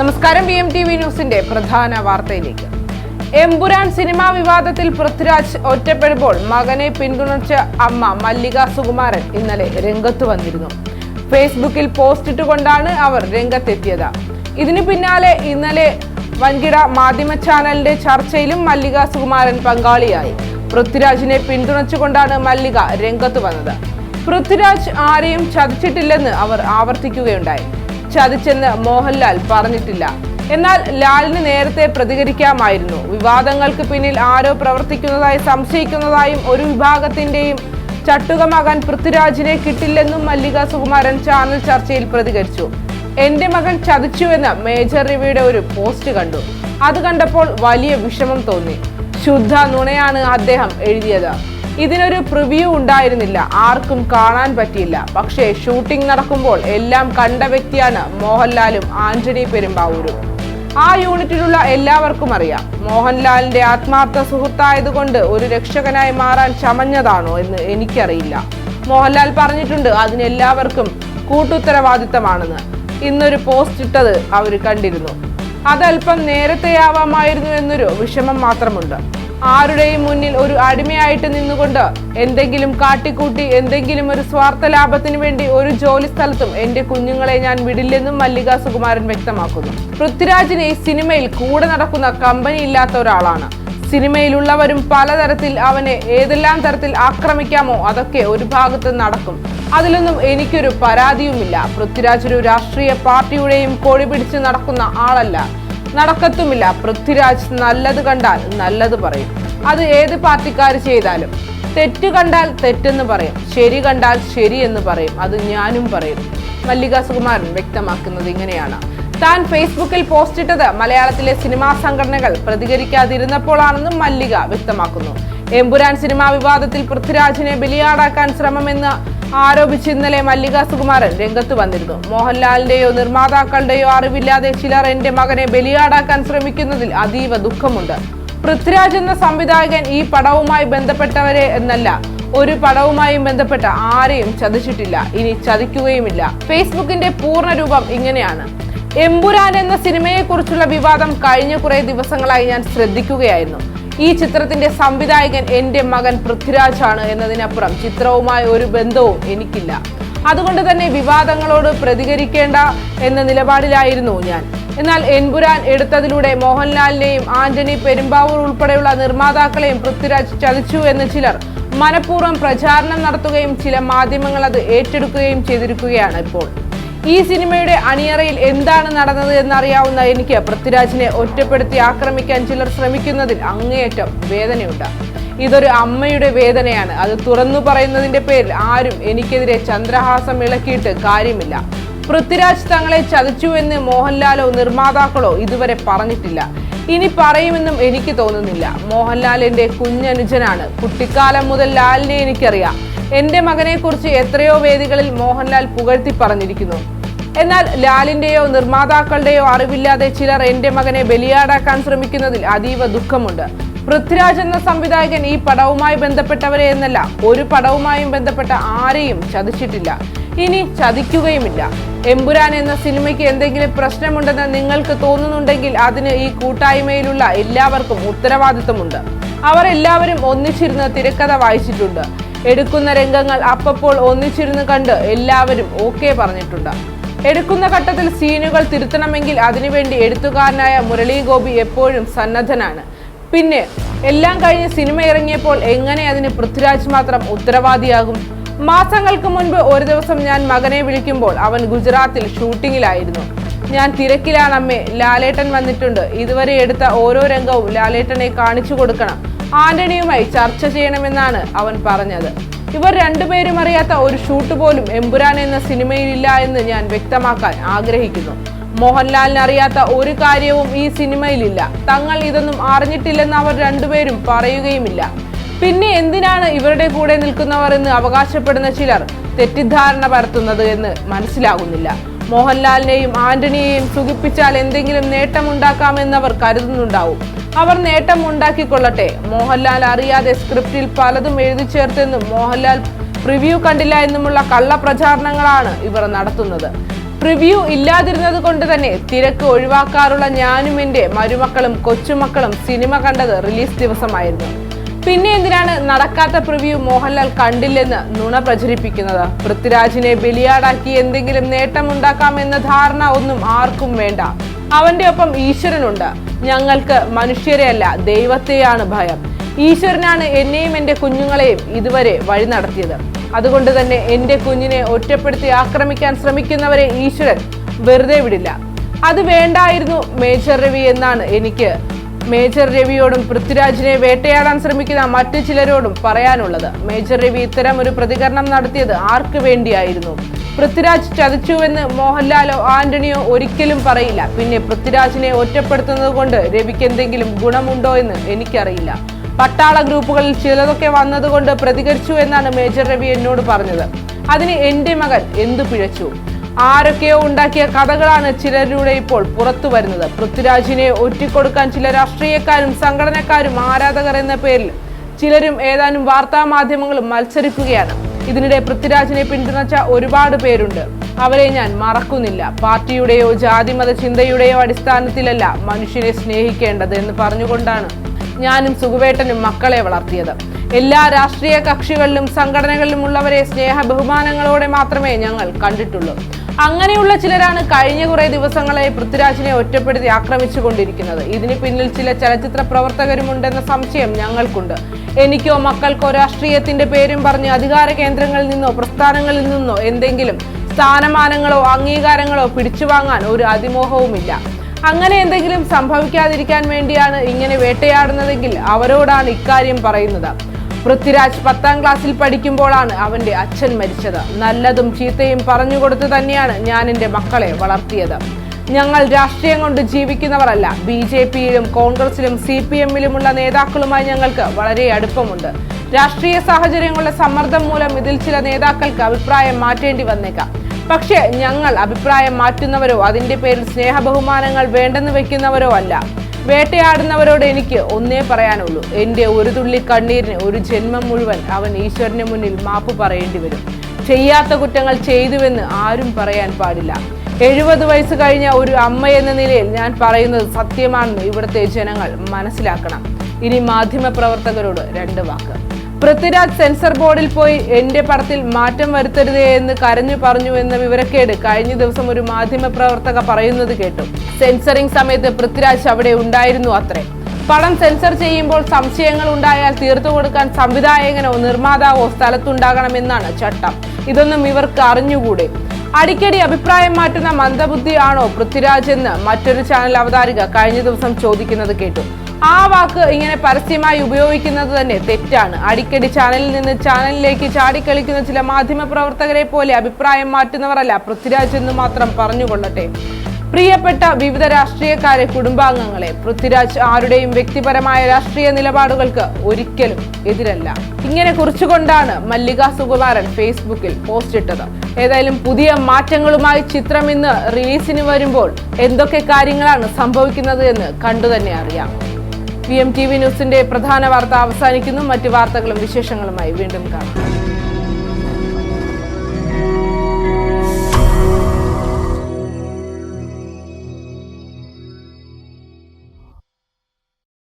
നമസ്കാരം. B M T V ന്യൂസിന്റെ പ്രധാന വാർത്തയിലേക്ക്. എംപുരാൻ സിനിമാ വിവാദത്തിൽ പൃഥ്വിരാജ് ഒറ്റപ്പെടുമ്പോൾ മകനെ പിന്തുണച്ച അമ്മ മല്ലിക സുകുമാരൻ ഇന്നലെ രംഗത്ത് വന്നിരുന്നു. ഫേസ്ബുക്കിൽ പോസ്റ്റ് ഇട്ടുകൊണ്ടാണ് അവർ രംഗത്തെത്തിയത്. ഇതിനു പിന്നാലെ ഇന്നലെ വൻകിട മാധ്യമ ചാനലിന്റെ ചർച്ചയിലും മല്ലിക സുകുമാരൻ പങ്കാളിയായി. പൃഥ്വിരാജിനെ പിന്തുണച്ചുകൊണ്ടാണ് മല്ലിക രംഗത്ത് വന്നത്. പൃഥ്വിരാജ് ആരെയും ചതിച്ചിട്ടില്ലെന്ന് അവർ ആവർത്തിക്കുകയുണ്ടായി. ചതിച്ചെന്ന് മോഹൻലാൽ പറഞ്ഞിട്ടില്ല. എന്നാൽ ലാലിന് നേരത്തെ പ്രതികരിക്കാമായിരുന്നു. വിവാദങ്ങൾക്ക് പിന്നിൽ ആരോ പ്രവർത്തിക്കുന്നതായി സംശയിക്കുന്നതായും ഒരു വിഭാഗത്തിന്റെയും ചട്ടുകമാകാൻ പൃഥ്വിരാജിനെ കിട്ടില്ലെന്നും മല്ലിക സുകുമാരൻ ചാനൽ ചർച്ചയിൽ പ്രതികരിച്ചു. എന്റെ മകൻ ചതിച്ചുവെന്ന് മേജർ രവിയുടെ ഒരു പോസ്റ്റ് കണ്ടു. അത് കണ്ടപ്പോൾ വലിയ വിഷമം തോന്നി. ശുദ്ധ നുണയാണ് അദ്ദേഹം എഴുതിയത്. ഇതിനൊരു പ്രിവ്യൂ ഉണ്ടായിരുന്നില്ല. ആർക്കും കാണാൻ പറ്റിയില്ല. പക്ഷേ ഷൂട്ടിംഗ് നടക്കുമ്പോൾ എല്ലാം കണ്ട വ്യക്തിയാണ് മോഹൻലാലും ആന്റണി പെരുമ്പാവൂരും. ആ യൂണിറ്റിലുള്ള എല്ലാവർക്കും അറിയാം. മോഹൻലാലിന്റെ ആത്മാർത്ഥ സുഹൃത്തായതുകൊണ്ട് ഒരു രക്ഷകനായി മാറാൻ ചമഞ്ഞതാണോ എന്ന് എനിക്കറിയില്ല. മോഹൻലാൽ പറഞ്ഞിട്ടുണ്ട് അതിനെല്ലാവർക്കും കൂട്ടുത്തരവാദിത്തമാണെന്ന്. ഇന്നൊരു പോസ്റ്റ് ഇട്ടത് അവർ കണ്ടിരുന്നു. അതല്പം നേരത്തെയാവാമായിരുന്നു എന്നൊരു വിഷമം മാത്രമുണ്ട്. ആരുടെയും മുന്നിൽ ഒരു അടിമയായിട്ട് നിന്നുകൊണ്ട് എന്തെങ്കിലും കാട്ടിക്കൂട്ടി എന്തെങ്കിലും ഒരു സ്വാർത്ഥ ലാഭത്തിന് വേണ്ടി ഒരു ജോലി സ്ഥലത്തും എന്റെ കുഞ്ഞുങ്ങളെ ഞാൻ വിടില്ലെന്നും മല്ലിക സുകുമാരൻ വ്യക്തമാക്കുന്നു. പൃഥ്വിരാജിന് സിനിമയിൽ കൂടെ നടക്കുന്ന കമ്പനി ഇല്ലാത്ത ഒരാളാണ്. സിനിമയിലുള്ളവരും പലതരത്തിൽ അവനെ ഏതെല്ലാം തരത്തിൽ ആക്രമിക്കാമോ അതൊക്കെ ഒരു ഭാഗത്ത് നടക്കും. അതിലൊന്നും എനിക്കൊരു പരാതിയുമില്ല. പൃഥ്വിരാജ് ഒരു രാഷ്ട്രീയ പാർട്ടിയുടെയും കൊടി പിടിച്ച് നടക്കുന്ന ആളല്ല. നടക്കത്തുമില്ല. പൃഥ്വിരാജ് നല്ലത് കണ്ടാൽ നല്ലത് പറയും. അത് ഏത് പാർട്ടിക്കാർ ചെയ്താലും. തെറ്റ് കണ്ടാൽ തെറ്റെന്ന് പറയും. ശരി കണ്ടാൽ ശരി എന്ന് പറയും. അത് ഞാനും പറയും. മല്ലിക സുകുമാരൻ വ്യക്തമാക്കുന്നത് ഇങ്ങനെയാണ്. താൻ ഫേസ്ബുക്കിൽ പോസ്റ്റ് ഇട്ടത് മലയാളത്തിലെ സിനിമാ സംഘടനകൾ പ്രതികരിക്കാതിരുന്നപ്പോഴാണെന്നും മല്ലിക വ്യക്തമാക്കുന്നു. എമ്പുരാൻ സിനിമാ വിവാദത്തിൽ പൃഥ്വിരാജിനെ ബലിയാടാക്കാൻ ശ്രമമെന്ന് ആരോപിച്ച് ഇന്നലെ മല്ലിക സുകുമാരൻ രംഗത്ത് വന്നിരുന്നു. മോഹൻലാലിന്റെയോ നിർമ്മാതാക്കളുടെയോ അറിവില്ലാതെ ചിലർ എന്റെ മകനെ ബലിയാടാക്കാൻ ശ്രമിക്കുന്നതിൽ അതീവ ദുഃഖമുണ്ട്. പൃഥ്വിരാജ് എന്ന സംവിധായകൻ ഈ പടവുമായി ബന്ധപ്പെട്ടവരെ എന്നല്ല ഒരു പടവുമായും ബന്ധപ്പെട്ട ആരെയും ചതിച്ചിട്ടില്ല. ഇനി ചതിക്കുകയുമില്ല. ഫേസ്ബുക്കിന്റെ പൂർണ രൂപം ഇങ്ങനെയാണ്. എമ്പുരാൻ എന്ന സിനിമയെക്കുറിച്ചുള്ള വിവാദം കഴിഞ്ഞ കുറേ ദിവസങ്ങളായി ഞാൻ ശ്രദ്ധിക്കുകയായിരുന്നു. ഈ ചിത്രത്തിന്റെ സംവിധായകൻ എന്റെ മകൻ പൃഥ്വിരാജ് ആണ് എന്നതിനപ്പുറം ചിത്രവുമായി ഒരു ബന്ധവും എനിക്കില്ല. അതുകൊണ്ട് തന്നെ വിവാദങ്ങളോട് പ്രതികരിക്കേണ്ട എന്ന നിലപാടിലായിരുന്നു ഞാൻ. എന്നാൽ എൻപുരാൻ എടുത്തതിലൂടെ മോഹൻലാലിനെയും ആന്റണി പെരുമ്പാവൂർ ഉൾപ്പെടെയുള്ള നിർമ്മാതാക്കളെയും പൃഥ്വിരാജ് ചതിച്ചു എന്ന് ചിലർ മനഃപൂർവം പ്രചാരണം നടത്തുകയും ചില മാധ്യമങ്ങൾ അത് ഏറ്റെടുക്കുകയും ചെയ്തിരിക്കുകയാണ് ഇപ്പോൾ. ഈ സിനിമയുടെ അണിയറയിൽ എന്താണ് നടന്നത് എന്നറിയാവുന്ന എനിക്ക് പൃഥ്വിരാജിനെ ഒറ്റപ്പെടുത്തി ആക്രമിക്കാൻ ചിലർ ശ്രമിക്കുന്നതിൽ അങ്ങേയറ്റം വേദനയുണ്ട്. ഇതൊരു അമ്മയുടെ വേദനയാണ്. അത് തുറന്നു പറയുന്നതിന്റെ പേരിൽ ആരും എനിക്കെതിരെ ചന്ദ്രഹാസം ഇളക്കിയിട്ട് കാര്യമില്ല. പൃഥ്വിരാജ് തങ്ങളെ ചതിച്ചുവെന്ന് മോഹൻലാലോ നിർമ്മാതാക്കളോ ഇതുവരെ പറഞ്ഞിട്ടില്ല. ഇനി പറയുമെന്നും എനിക്ക് തോന്നുന്നില്ല. മോഹൻലാലിന്റെ കുഞ്ഞനുജനാണ്. കുട്ടിക്കാലം മുതൽ ലാലിനെ എനിക്കറിയാം. എന്റെ മകനെക്കുറിച്ച് എത്രയോ വേദികളിൽ മോഹൻലാൽ പുകഴ്ത്തി പറഞ്ഞിരിക്കുന്നു. എന്നാൽ ലാലിന്റെയോ നിർമ്മാതാക്കളുടെയോ അറിവില്ലാതെ ചിലർ എന്റെ മകനെ ബലിയാടാക്കാൻ ശ്രമിക്കുന്നതിൽ അതീവ ദുഃഖമുണ്ട്. പൃഥ്വിരാജ് എന്ന സംവിധായകൻ ഈ പടവുമായി ബന്ധപ്പെട്ടവരെ എന്നല്ല ഒരു പടവുമായും ബന്ധപ്പെട്ട ആരെയും ചതിച്ചിട്ടില്ല. ഇനി ചതിക്കുകയുമില്ല. എമ്പുരാൻ എന്ന സിനിമയ്ക്ക് എന്തെങ്കിലും പ്രശ്നമുണ്ടെന്ന് നിങ്ങൾക്ക് തോന്നുന്നുണ്ടെങ്കിൽ അതിന് ഈ കൂട്ടായ്മയിലുള്ള എല്ലാവർക്കും ഉത്തരവാദിത്തമുണ്ട് അവർ എല്ലാവരും ഒന്നിച്ചിരുന്ന് തിരക്കഥ വായിച്ചിട്ടുണ്ട്. എടുക്കുന്ന രംഗങ്ങൾ അപ്പപ്പോൾ ഒന്നിച്ചിരുന്ന് കണ്ട് എല്ലാവരും ഓക്കെ പറഞ്ഞിട്ടുണ്ട്. എടുക്കുന്ന ഘട്ടത്തിൽ സീനുകൾ തിരുത്തണമെങ്കിൽ അതിനുവേണ്ടി എഴുത്തുകാരനായ മുരളി ഗോപി എപ്പോഴും സന്നദ്ധനാണ്. പിന്നെ എല്ലാം കഴിഞ്ഞ് സിനിമ ഇറങ്ങിയപ്പോൾ എങ്ങനെ അതിന് പൃഥ്വിരാജ് മാത്രം ഉത്തരവാദിയാകും? മാസങ്ങൾക്ക് മുൻപ് ഒരു ദിവസം ഞാൻ മകനെ വിളിക്കുമ്പോൾ അവൻ ഗുജറാത്തിൽ ഷൂട്ടിങ്ങിലായിരുന്നു. ഞാൻ തിരക്കിലാണമ്മേ ലാലേട്ടൻ വന്നിട്ടുണ്ട്. ഇതുവരെ എടുത്ത ഓരോ രംഗവും ലാലേട്ടനെ കാണിച്ചു കൊടുക്കണം. ആന്റണിയുമായി ചർച്ച ചെയ്യണമെന്നാണ് അവൻ പറഞ്ഞത്. ഇവർ രണ്ടുപേരും അറിയാത്ത ഒരു ഷൂട്ട് പോലും എമ്പുരാൻ എന്ന സിനിമയിലില്ല എന്ന് ഞാൻ വ്യക്തമാക്കാൻ ആഗ്രഹിക്കുന്നു. മോഹൻലാലിന് അറിയാത്ത ഒരു കാര്യവും ഈ സിനിമയിലില്ല. തങ്ങൾ ഇതൊന്നും അറിഞ്ഞിട്ടില്ലെന്ന് അവർ രണ്ടുപേരും പറയുകയുമില്ല. പിന്നെ എന്തിനാണ് ഇവരുടെ കൂടെ നിൽക്കുന്നവർ എന്ന് അവകാശപ്പെടുന്ന ചിലർ തെറ്റിദ്ധാരണ പരത്തുന്നത് എന്ന് മനസ്സിലാകുന്നില്ല. മോഹൻലാലിനെയും ആന്റണിയെയും സുഖിപ്പിച്ചാൽ എന്തെങ്കിലും നേട്ടമുണ്ടാക്കാമെന്നവർ കരുതുന്നുണ്ടാവും. അവർ നേട്ടം ഉണ്ടാക്കിക്കൊള്ളട്ടെ. മോഹൻലാൽ അറിയാതെ സ്ക്രിപ്റ്റിൽ പലതും എഴുതി ചേർത്തെന്നും മോഹൻലാൽ പ്രിവ്യൂ കണ്ടില്ല എന്നുമുള്ള കള്ള പ്രചാരണങ്ങളാണ് ഇവർ നടത്തുന്നത്. പ്രിവ്യൂ ഇല്ലാതിരുന്നത് കൊണ്ട് തന്നെ തിരക്ക് ഒഴിവാക്കാറുള്ള ഞാനും എന്റെ മരുമക്കളും കൊച്ചുമക്കളും സിനിമ കണ്ടത് റിലീസ് ദിവസമായിരുന്നു. പിന്നെ എന്തിനാണ് നടക്കാത്ത പ്രിവ്യൂ മോഹൻലാൽ കണ്ടില്ലെന്ന് നുണ പ്രചരിപ്പിക്കുന്നത്? പൃഥ്വിരാജിനെ ബലിയാടാക്കി എന്തെങ്കിലും നേട്ടമുണ്ടാക്കാമെന്ന ധാരണ ഒന്നും ആർക്കും വേണ്ട. അവന്റെ ഒപ്പം ഈശ്വരനുണ്ട്. ഞങ്ങൾക്ക് മനുഷ്യരെയല്ല ദൈവത്തെയാണ് ഭയം. ഈശ്വരനാണ് എന്നെയും എന്റെ കുഞ്ഞുങ്ങളെയും ഇതുവരെ വഴി നടത്തിയത്. അതുകൊണ്ട് തന്നെ എന്റെ കുഞ്ഞിനെ ഒറ്റപ്പെടുത്തി ആക്രമിക്കാൻ ശ്രമിക്കുന്നവരെ ഈശ്വരൻ വെറുതെ വിടില്ല. അത് വേണ്ടായിരുന്നു മേജർ രവി എന്നാണ് എനിക്ക് മേജർ രവിയോടും പൃഥ്വിരാജിനെ വേട്ടയാടാൻ ശ്രമിക്കുന്ന മറ്റു ചിലരോടും പറയാനുള്ളത്. മേജർ രവി ഇത്തരം ഒരു പ്രതികരണം നടത്തിയത് ആർക്ക് വേണ്ടിയായിരുന്നു? പൃഥ്വിരാജ് ചതിച്ചുവെന്ന് മോഹൻലാലോ ആന്റണിയോ ഒരിക്കലും പറയില്ല. പിന്നെ പൃഥ്വിരാജിനെ ഒറ്റപ്പെടുത്തുന്നത് കൊണ്ട് രവിക്ക് എന്തെങ്കിലും ഗുണമുണ്ടോ എന്ന് എനിക്കറിയില്ല. പട്ടാള ഗ്രൂപ്പുകളിൽ ചിലതൊക്കെ വന്നതുകൊണ്ട് പ്രതികരിച്ചു എന്നാണ് മേജർ രവി എന്നോട് പറഞ്ഞത്. അതിന് എന്റെ മകൻ എന്തു പിഴച്ചു? ആരൊക്കെയോ ഉണ്ടാക്കിയ കഥകളാണ് ചിലരുടെ ഇപ്പോൾ പുറത്തു വരുന്നത്. പൃഥ്വിരാജിനെ ഒറ്റിക്കൊടുക്കാൻ ചില രാഷ്ട്രീയക്കാരും സംഘടനക്കാരും ആരാധകർ എന്ന പേരിൽ ചിലരും ഏതാനും വാർത്താ മാധ്യമങ്ങളും മത്സരിക്കുകയാണ്. ഇതിനിടെ പൃഥ്വിരാജിനെ പിന്തുണച്ച ഒരുപാട് പേരുണ്ട്. അവരെ ഞാൻ മറക്കുന്നില്ല. പാർട്ടിയുടെയോ ജാതിമത ചിന്തയുടെയോ അടിസ്ഥാനത്തിലല്ല മനുഷ്യനെ സ്നേഹിക്കേണ്ടത് എന്ന് പറഞ്ഞുകൊണ്ടാണ് ഞാനും സുഖവേട്ടനും മക്കളെ വളർത്തിയത്. എല്ലാ രാഷ്ട്രീയ കക്ഷികളിലും സംഘടനകളിലും ഉള്ളവരെ സ്നേഹ ബഹുമാനങ്ങളോടെ മാത്രമേ ഞങ്ങൾ കണ്ടിട്ടുള്ളൂ. അങ്ങനെയുള്ള ചിലരാണ് കഴിഞ്ഞ കുറെ ദിവസങ്ങളായി പൃഥ്വിരാജിനെ ഒറ്റപ്പെടുത്തി ആക്രമിച്ചു കൊണ്ടിരിക്കുന്നത് ഇതിന് പിന്നിൽ ചില ചലച്ചിത്ര പ്രവർത്തകരുമുണ്ടെന്ന സംശയം ഞങ്ങൾക്കുണ്ട്. എനിക്കോ മക്കൾക്കോ രാഷ്ട്രീയത്തിന്റെ പേരും പറഞ്ഞ് അധികാര കേന്ദ്രങ്ങളിൽ നിന്നോ പ്രസ്ഥാനങ്ങളിൽ നിന്നോ എന്തെങ്കിലും സ്ഥാനമാനങ്ങളോ അംഗീകാരങ്ങളോ പിടിച്ചുവാങ്ങാൻ ഒരു അതിമോഹവുമില്ല. അങ്ങനെ എന്തെങ്കിലും സംഭവിക്കാതിരിക്കാൻ വേണ്ടിയാണ് ഇങ്ങനെ വേട്ടയാടുന്നതെങ്കിൽ അവരോടാണ് ഇക്കാര്യം പറയുന്നത്. പൃഥ്വിരാജ് പത്താം ക്ലാസ്സിൽ പഠിക്കുമ്പോഴാണ് അവന്റെ അച്ഛൻ മരിച്ചത്. നല്ലതും ചീത്തയും പറഞ്ഞുകൊടുത്ത് തന്നെയാണ് ഞാൻ എന്റെ മക്കളെ വളർത്തിയത്. ഞങ്ങൾ രാഷ്ട്രീയം കൊണ്ട് ജീവിക്കുന്നവരല്ല. ബി ജെ പിയിലും കോൺഗ്രസിലും സി പി എമ്മിലുമുള്ള നേതാക്കളുമായി ഞങ്ങൾക്ക് വളരെ അടുപ്പമുണ്ട്. രാഷ്ട്രീയ സാഹചര്യങ്ങളുടെ സമ്മർദ്ദം മൂലം ഇതിൽ ചില നേതാക്കൾക്ക് അഭിപ്രായം മാറ്റേണ്ടി വന്നേക്കാം. പക്ഷേ ഞങ്ങൾ അഭിപ്രായം മാറ്റുന്നവരോ അതിന്റെ പേരിൽ സ്നേഹബഹുമാനങ്ങൾ വേണ്ടെന്ന് വെക്കുന്നവരോ അല്ല. വേട്ടയാടുന്നവരോട് എനിക്ക് ഒന്നേ പറയാനുള്ളൂ. എന്റെ ഒരു തുള്ളി കണ്ണീരിന് ഒരു ജന്മം മുഴുവൻ അവൻ ഈശ്വരന് മുന്നിൽ മാപ്പ് പറയേണ്ടി വരും. ചെയ്യാത്ത കുറ്റങ്ങൾ ചെയ്തുവെന്ന് ആരും പറയാൻ പാടില്ല. എഴുപത് വയസ്സ് കഴിഞ്ഞ ഒരു അമ്മ എന്ന നിലയിൽ ഞാൻ പറയുന്നത് സത്യമാണെന്ന് ഇവിടുത്തെ ജനങ്ങൾ മനസ്സിലാക്കണം. ഇനി മാധ്യമ പ്രവർത്തകരോട് രണ്ട് വാക്ക്. പൃഥ്വിരാജ് സെൻസർ ബോർഡിൽ പോയി എന്റെ പടത്തിൽ മാറ്റം വരുത്തരുതേ എന്ന് കരഞ്ഞു പറഞ്ഞു എന്ന വിവരക്കേട് കഴിഞ്ഞ ദിവസം ഒരു മാധ്യമ പ്രവർത്തക പറയുന്നത് കേട്ടു. സെൻസറിംഗ് സമയത്ത് പൃഥ്വിരാജ് അവിടെ ഉണ്ടായിരുന്നു അത്രേ. പടം സെൻസർ ചെയ്യുമ്പോൾ സംശയങ്ങൾ ഉണ്ടായാൽ തീർത്തു കൊടുക്കാൻ സംവിധായകനോ നിർമ്മാതാവോ സ്ഥലത്തുണ്ടാകണമെന്നാണ് ചട്ടം. ഇതൊന്നും ഇവർക്ക് അറിഞ്ഞുകൂടെ? അടിക്കടി അഭിപ്രായം മാറ്റുന്ന മന്ദബുദ്ധിയാണോ പൃഥ്വിരാജ് എന്ന് മറ്റൊരു ചാനൽ അവതാരിക കഴിഞ്ഞ ദിവസം ചോദിക്കുന്നത് കേട്ടു. ആ വാക്ക് ഇങ്ങനെ പരസ്യമായി ഉപയോഗിക്കുന്നത് തന്നെ തെറ്റാണ്. അടിക്കടി ചാനലിൽ നിന്ന് ചാനലിലേക്ക് ചാടിക്കളിക്കുന്ന ചില മാധ്യമ പ്രവർത്തകരെ പോലെ അഭിപ്രായം മാറ്റുന്നവരല്ല പൃഥ്വിരാജ് എന്ന് മാത്രം പറഞ്ഞുകൊള്ളട്ടെ. പ്രിയപ്പെട്ട വിവിധ രാഷ്ട്രീയക്കാരെ കുടുംബാംഗങ്ങളെ പൃഥ്വിരാജ് ആരുടെയും വ്യക്തിപരമായ രാഷ്ട്രീയ നിലപാടുകൾക്ക് ഒരിക്കലും എതിരല്ല. ഇങ്ങനെ കുറിച്ചുകൊണ്ടാണ് മല്ലിക സുകുമാരൻ ഫേസ്ബുക്കിൽ പോസ്റ്റ് ഇട്ടത്. ഏതായാലും പുതിയ മാറ്റങ്ങളുമായി ചിത്രം ഇന്ന് റിലീസിന് വരുമ്പോൾ എന്തൊക്കെ കാര്യങ്ങളാണ് സംഭവിക്കുന്നത് എന്ന് കണ്ടു തന്നെ അറിയാം. പി എം ടി വി ന്യൂസിന്റെ പ്രധാന വാർത്ത അവസാനിക്കുന്നു. മറ്റു വാർത്തകളും വിശേഷങ്ങളുമായി വീണ്ടും കാണാം.